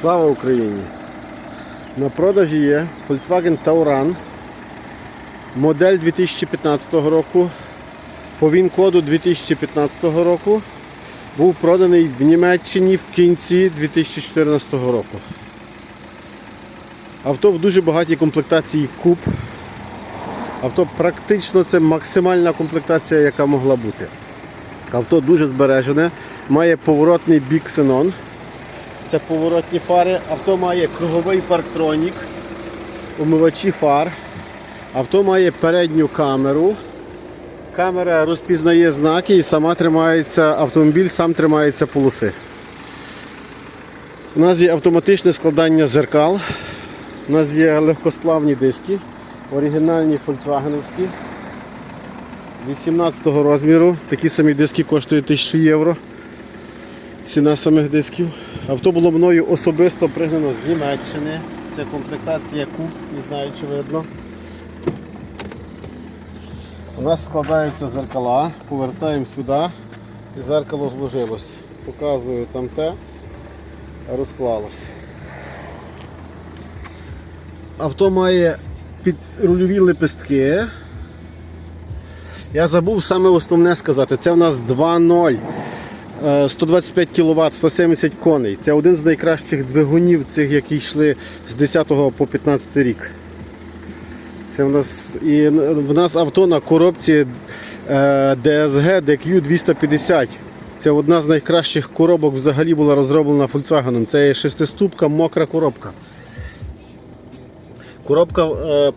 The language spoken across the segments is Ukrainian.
Слава Україні! На продажі є Volkswagen Tauran, модель 2015 року, по ВІН-коду 2015 року. Був проданий в Німеччині в кінці 2014 року. Авто в дуже багатій комплектації куб. Авто практично це максимальна комплектація, яка могла бути. Авто дуже збережене, має поворотний бік ксенон. Це поворотні фари. Авто має круговий парктронік, умивачі фар. Авто має передню камеру. Камера розпізнає знаки і сама тримається, автомобіль сам тримається полоси. У нас є автоматичне складання зеркал. У нас є легкосплавні диски, оригінальні фольксвагеновські. 18 розміру. Такі самі диски коштують 1000 євро. Ціна самих дисків. Авто було мною особисто пригнано з Німеччини. Це комплектація куб, не знаю чи видно. У нас складаються зеркала, повертаємо сюди і зеркало зложилось. Показую там те, розклалось. Авто має підрульові лепестки. Я забув саме основне сказати. Це в нас 2.0. Е, 125 кВт, 170 коней. Це один з найкращих двигунів, цих, які йшли з 10 по 15 рік. Це в нас і в нас авто на коробці е, DSG DQ 250. Це одна з найкращих коробок взагалі була розроблена Volkswagen. Це шестиступка, мокра коробка. Коробка е,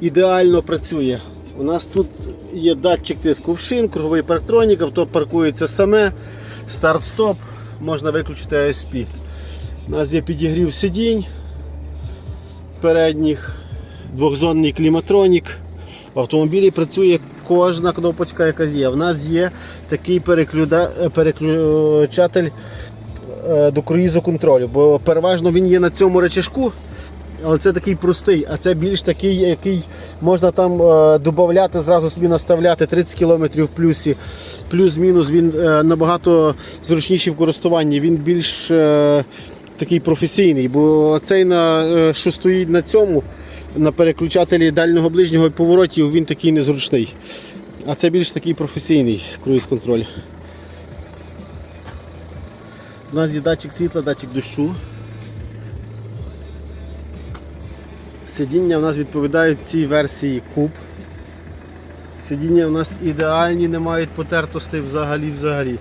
ідеально працює. У нас тут є датчик тиску в шин, круговий парктронік, авто паркується саме, старт-стоп, можна виключити ASP. У нас є підігрів сидінь передніх, двохзонний кліматронік. В автомобілі працює кожна кнопочка, яка є. У нас є такий е, переключатель е, до круїзу контролю, бо переважно він є на цьому речашку. Але це такий простий, а це більш такий, який можна там е, додати, зразу собі наставляти 30 км в плюсі. Плюс-мінус він е, набагато зручніший в користуванні, він більш е, такий професійний, бо цей, на, е, що стоїть на цьому, на переключателі дальнього ближнього поворотів, він такий незручний. А це більш такий професійний круїз-контроль. У нас є датчик світла, датчик дощу. Сидіння в нас відповідають цій версії куб. Сидіння в нас ідеальні, не мають потертостей взагалі взагалі.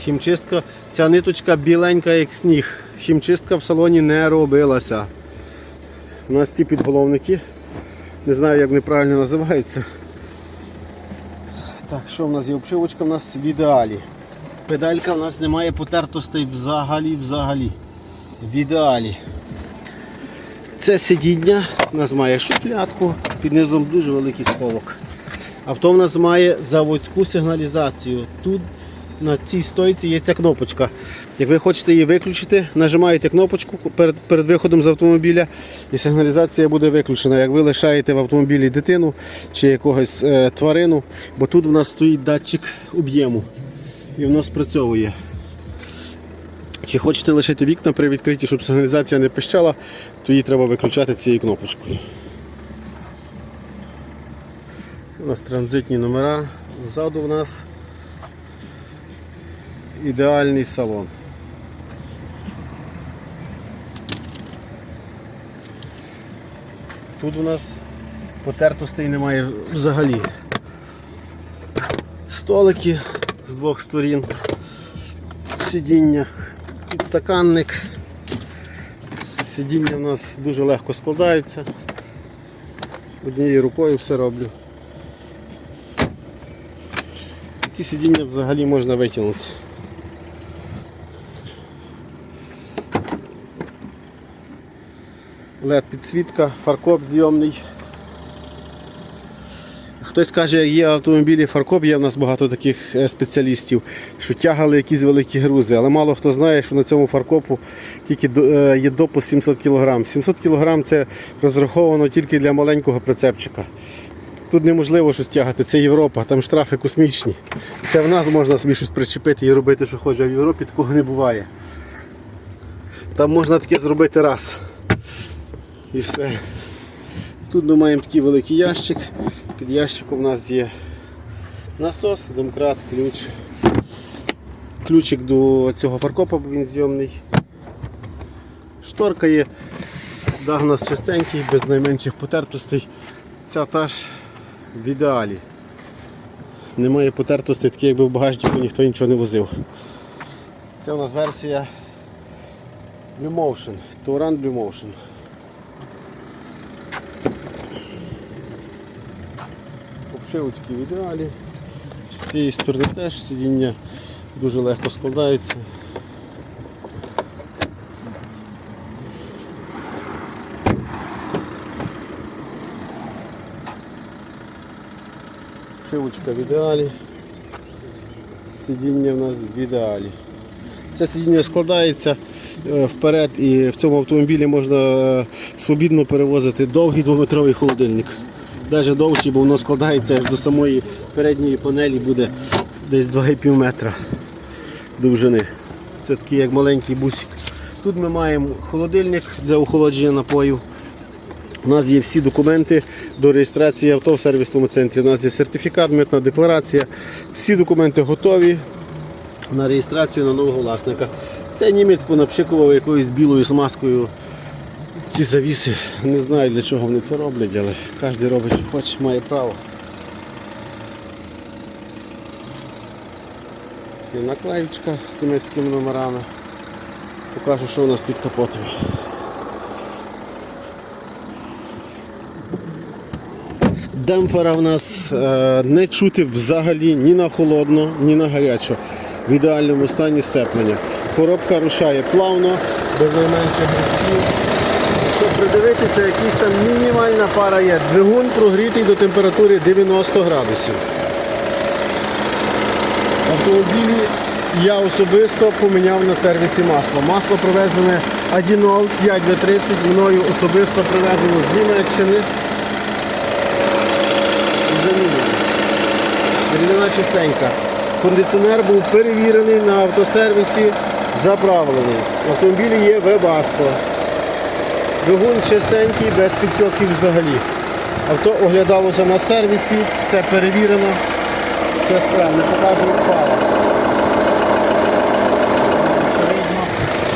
Хімчистка, ця ниточка біленька, як сніг. Хімчистка в салоні не робилася. У нас ці підголовники. Не знаю, як вони правильно називаються. Так, що в нас є? Обшивочка в нас в ідеалі. Педалька в нас не має потертостей взагалі взагалі. В ідеалі. Це сидіння у нас має шуфлятку, під низом дуже великий сховок. Авто в нас має заводську сигналізацію. Тут на цій стойці є ця кнопочка. Як ви хочете її виключити, нажимаєте кнопочку перед, перед виходом з автомобіля і сигналізація буде виключена. Як ви лишаєте в автомобілі дитину чи якогось е, тварину, бо тут в нас стоїть датчик об'єму і воно спрацьовує. Чи хочете лишити вікна при відкритті, щоб сигналізація не пищала, то її треба виключати цією кнопочкою. Це у нас транзитні номера. Ззаду у нас ідеальний салон. Тут у нас потертостей немає взагалі. Столики з двох сторін сидіннях, підстаканник. Сидіння в нас дуже легко складаються. Однією рукою все роблю. Ці сидіння взагалі можна витягнути. LED підсвітка, фаркоп зйомний. Хтось каже, є автомобілі фаркоп, є в нас багато таких е, спеціалістів, що тягали якісь великі грузи, але мало хто знає, що на цьому фаркопу тільки е, є допуск 700 кг. 700 кг це розраховано тільки для маленького прицепчика. Тут неможливо щось тягати, це Європа, там штрафи космічні. Це в нас можна собі щось причепити і робити, що хоче, а в Європі такого не буває. Там можна таке зробити раз. І все. Тут ми маємо такий великий ящик. Під ящиком у нас є насос, домкрат, ключ. Ключик до цього фаркопа, бо він зйомний. Шторка є. Дах у нас чистенький, без найменших потертостей. Ця теж в ідеалі. Немає потертостей, такі якби в багажнику ніхто нічого не возив. Це у нас версія Blue Motion, Touran Blue Обшивочки в ідеалі. З цієї сторони теж сидіння дуже легко складається. Шивочка в ідеалі. Сидіння в нас в ідеалі. Це сидіння складається е, вперед і в цьому автомобілі можна е, свобідно перевозити довгий двометровий холодильник. Навіть довший, бо воно складається аж до самої передньої панелі буде десь 2,5 метра довжини. Це такий як маленький бусик. Тут ми маємо холодильник для охолодження напоїв. У нас є всі документи до реєстрації авто в сервісному центрі. У нас є сертифікат, митна декларація. Всі документи готові на реєстрацію на нового власника. Це німець понапшикував якоюсь білою смазкою ці завіси. Не знаю для чого вони це роблять, але кожен робить, що хоче, має право. Це наклеїчка з німецькими номерами. Покажу, що у нас під капотом. Демпфера в нас е, не чути взагалі ні на холодно, ні на гарячо. В ідеальному стані сцеплення. Коробка рушає плавно, без найменших грибків. Придивитися, якась там мінімальна пара є. Двигун прогрітий до температури 90 градусів. Автомобілі я особисто поміняв на сервісі масло. Масло привезене Адінол 5В30, мною особисто привезено з Німеччини. Рідина чистенька. Кондиціонер був перевірений на автосервісі, заправлений. В автомобілі є Webasto. Двигун чистенький, без підтьоків взагалі. Авто оглядалося на сервісі, все перевірено, все справно. Покажу фара.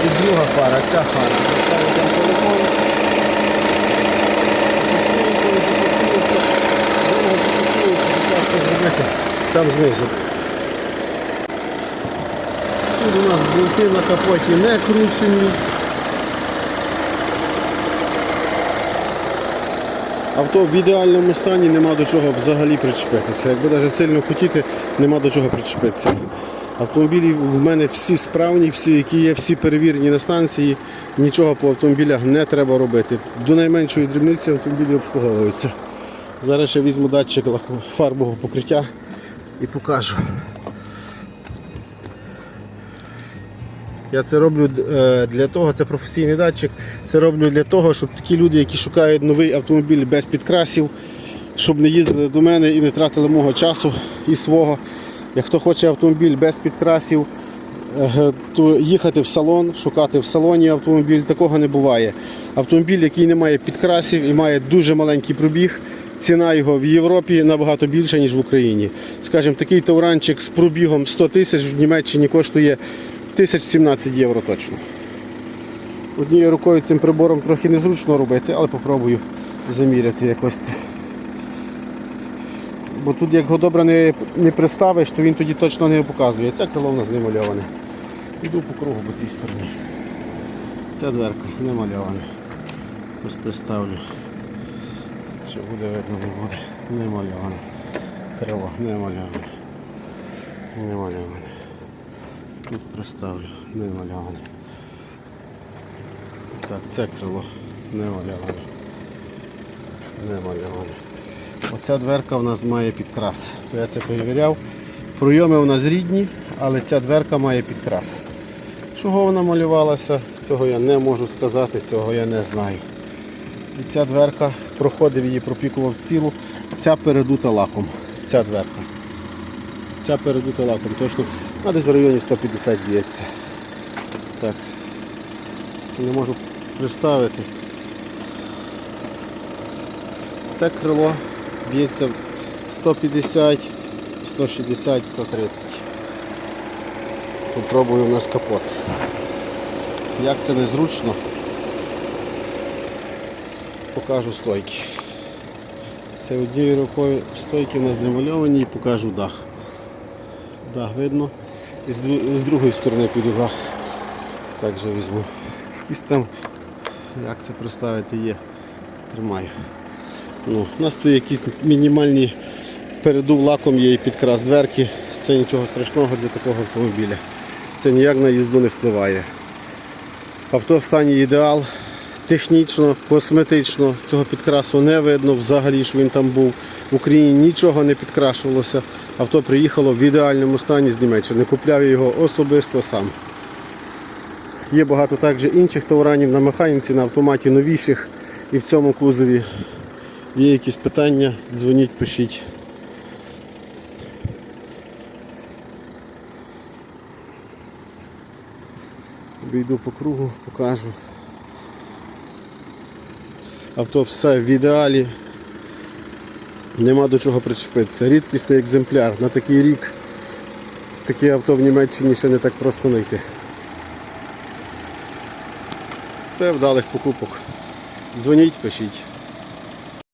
І друга фара, ця фара. Поставив там телефон. Там знизу. Тут у нас болти на капоті не кручені. Авто в ідеальному стані нема до чого взагалі причепитися. Якби навіть сильно хотіти, нема до чого причепитися. Автомобілі в мене всі справні, всі, які є, всі перевірені на станції. Нічого по автомобілях не треба робити. До найменшої дрібниці автомобілі обслуговуються. Зараз ще візьму датчик фарбового покриття і покажу. Я це роблю е, для того, це професійний датчик. Це роблю для того, щоб такі люди, які шукають новий автомобіль без підкрасів, щоб не їздили до мене і не тратили мого часу і свого. Як хто хоче автомобіль без підкрасів, е, то їхати в салон, шукати в салоні автомобіль, такого не буває. Автомобіль, який не має підкрасів і має дуже маленький пробіг, ціна його в Європі набагато більша, ніж в Україні. Скажімо, такий тауранчик з пробігом 100 тисяч в Німеччині коштує 1017 євро точно. Однією рукою цим прибором трохи незручно робити, але попробую заміряти якось. Бо тут як його добре не, не приставиш, то він тоді точно не показує. Це крило в нас не мальоване. Йду по кругу по цій стороні. Ця дверка не мальована. Ось приставлю. Чи буде видно, не буде. Не мальоване. Крило не мальоване. Не мальоване. Тут приставлю, не маляване. Так, це крило не маляване. Не маляване. Оця дверка в нас має підкрас. Я це перевіряв. Пройоми у нас рідні, але ця дверка має підкрас. Чого вона малювалася, цього я не можу сказати, цього я не знаю. І ця дверка проходив її, пропікував цілу. Ця передута лаком. Ця дверка. Ця передута лаком. Точно, а десь в районі 150 б'ється. Так. Не можу представити. Це крило б'ється 150, 160, 130. Попробую у нас капот. Як це незручно, покажу стойки. Це однією рукою стойки у нас намальовані і покажу дах. Дах видно. З, з другої сторони піду дах. Так же візьму. Якісь там, як це представити, є. Тримаю. Ну, у нас тут якісь мінімальні передув лаком є і підкрас дверки. Це нічого страшного для такого автомобіля. Це ніяк на їзду не впливає. Авто в стані ідеал. Технічно, косметично цього підкрасу не видно взагалі, що він там був. В Україні нічого не підкрашувалося. Авто приїхало в ідеальному стані з Німеччини. Купляв його особисто сам. Є багато також інших товаранів на механіці, на автоматі новіших і в цьому кузові. Є якісь питання, дзвоніть, пишіть. Обійду по кругу, покажу. Авто все в ідеалі. Нема до чого причепитися. Рідкісний екземпляр. На такий рік таке авто в Німеччині ще не так просто знайти. Це вдалих покупок. Дзвоніть, пишіть.